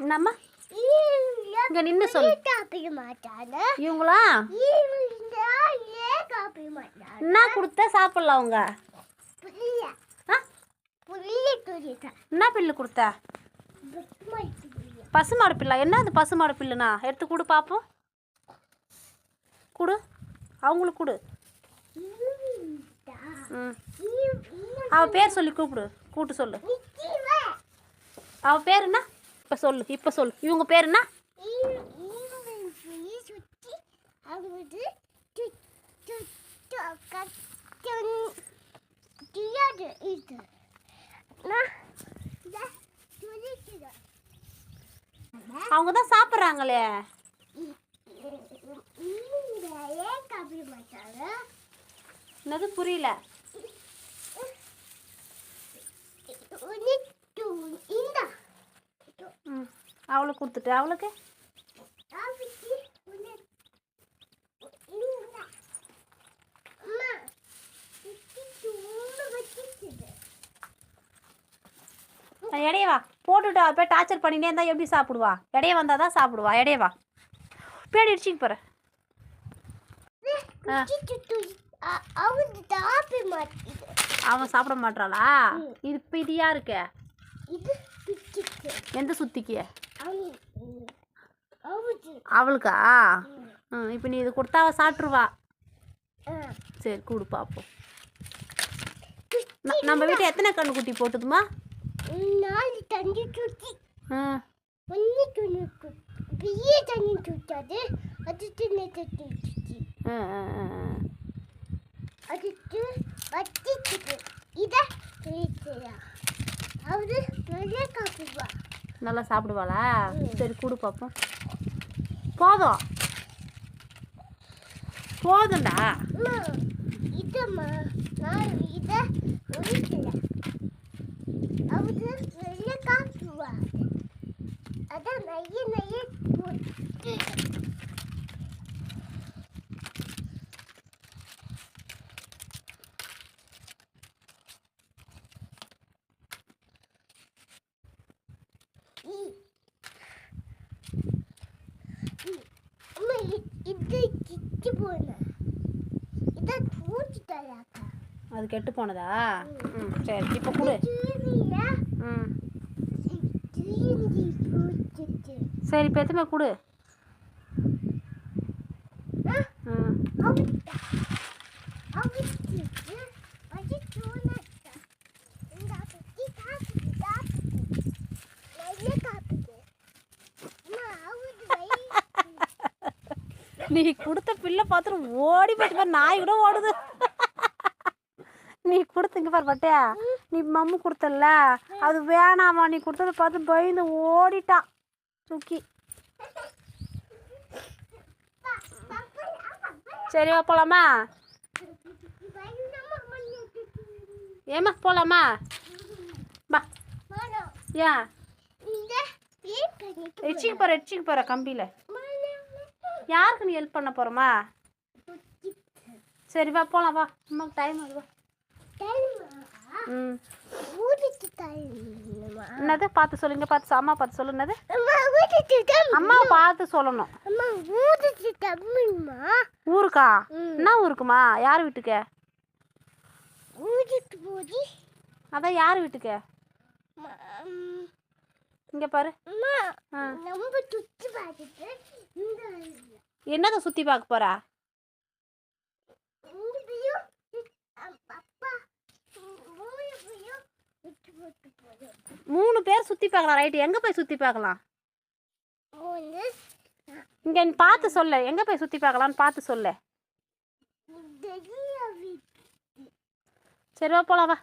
என்னம்மா? இங்கே சொல்லு. இவங்களா? என்ன கொடுத்தா சாப்பிட்லாம் அவங்க? என்ன பில்லு கொடுத்த? பசுமாடு பிள்ளை என்ன அது பசுமாடு பில்லுனா? எடுத்து கொடு பார்ப்போம் கொடு. அவங்களுக்கு கொடு. அவள் பேர் சொல்லி கூப்பிடு. கூப்பிட்டு சொல்லு. அவள் பேர் என்ன? இப்போ சொல்லு. இப்போ சொல்லு. இவங்க பேர் என்ன? அவங்க தான் சாப்பிட்றாங்களே ஏன் சாப்பிட மாட்டாங்க என்னது புரியல? ம் அவளுக்கு கொடுத்துட்டு அவளுக்கு? இடையவா வா. போட்டுட்டு போய் டார்ச்சர் பண்ணிட்டே இருந்தால் எப்படி சாப்பிடுவா? இடைய வந்தால் தான் சாப்பிடுவா. இடையவா பேடி போகிறேன் போகிற ஆ. அவங்க சாப்பிட மாட்டேங்குது அவன் சாப்பிட மாட்டாளா இது இது யாருக்கு இது எந்த சுத்திக்கு? அவளுக்கா? இப்போ நீ இது கொடுத்தா அவள் சாப்பிட்ருவா. சரி கொடு பார்ப்போம் நம்ம வீட்டில் எத்தனை கண்ணு குட்டி போட்டுதுமா நாலு தண்ணி ஆ. ஒன்று துணி பெரிய தண்ணி சுத்தாது அது சின்ன தண்ணி சுற்றி ஆ, ஆ, ஆ, நல்லா சாப்பிடுவாளா? சரி கொடு பார்ப்போம் போதும். போதும்டா. இதம்மா நான் இதை அது கெட்டு போனதா? ம். சரி இப்போ கொடு. ம். சரி இப்போ எத்தனை கொடு? நீ கொடுத்த பிள்ளை பார்த்துட்டு ஓடி போயிட்டு பாரு நாய் கூட ஓடுது. நீ கொடுத்துங்க பாரு பட்டே நீ மம்மு கொடுத்தல அது வேணாமா நீ கொடுத்தத பார்த்து பயந்து ஓடிட்டான் சுக்கி சரி வா ஏமா போகலாமா பா ஏன் இந்த எச்சிக்கு போகிற எச்சிக்கு போகிற கம்பியில். யாருக்கு நீ ஹெல்ப் பண்ண போகிறோமா சரி வா போகலாம் வா. அம்மாவுக்கு டைம் ஆகுது வா ம் ஊதிட்டு தரணுமா என்னது? பார்த்து சொல்லுங்க பார்த்து அம்மா பார்த்து சொல்லு என்னது? அம்மா பார்த்து சொல்லணும். ஊருக்கா. என்ன ஊருக்குமா? யார் வீட்டுக்கு? அதான் யார் வீட்டுக்கு? இங்கே பாரு. சுத்தி என்னதை சுற்றி பார்க்க போகிறா பேர் சுற்றி பார்க்கலாம். ரைட்டு எங்கே போய் சுற்றி பார்க்கலாம்? இங்கே பார்த்து சொல்ல. எங்கே போய் சுற்றி பார்க்கலான்னு பார்த்து சொல்லு. சரி வா போகலாம் வா.